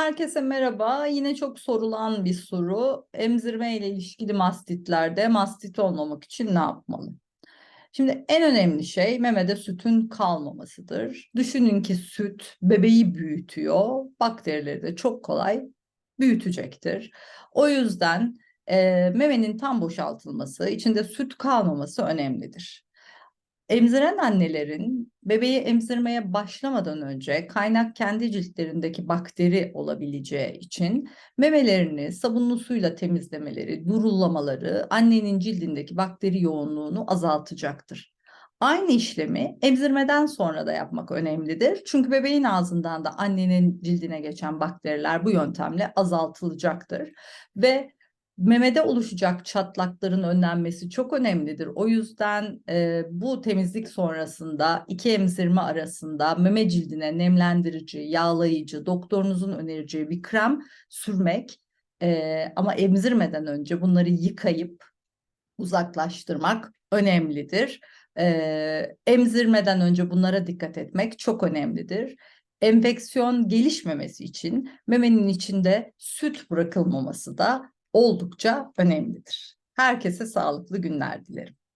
Herkese merhaba. Yine çok sorulan bir soru. Emzirme ile ilişkili mastitlerde mastit olmamak için ne yapmalı? Şimdi en önemli şey memede sütün kalmamasıdır. Düşünün ki süt bebeği büyütüyor. Bakterileri de çok kolay büyütecektir. O yüzden e, memenin tam boşaltılması, içinde süt kalmaması önemlidir. Emziren annelerin bebeği emzirmeye başlamadan önce kaynak kendi ciltlerindeki bakteri olabileceği için memelerini sabunlu suyla temizlemeleri, durullamaları annenin cildindeki bakteri yoğunluğunu azaltacaktır. Aynı işlemi emzirmeden sonra da yapmak önemlidir. Çünkü bebeğin ağzından da annenin cildine geçen bakteriler bu yöntemle azaltılacaktır. Ve memede oluşacak çatlakların önlenmesi çok önemlidir. O yüzden e, bu temizlik sonrasında iki emzirme arasında meme cildine nemlendirici, yağlayıcı, doktorunuzun önereceği bir krem sürmek e, ama emzirmeden önce bunları yıkayıp uzaklaştırmak önemlidir. E, emzirmeden önce bunlara dikkat etmek çok önemlidir. Enfeksiyon gelişmemesi için memenin içinde süt bırakılmaması da oldukça önemlidir. Herkese sağlıklı günler dilerim.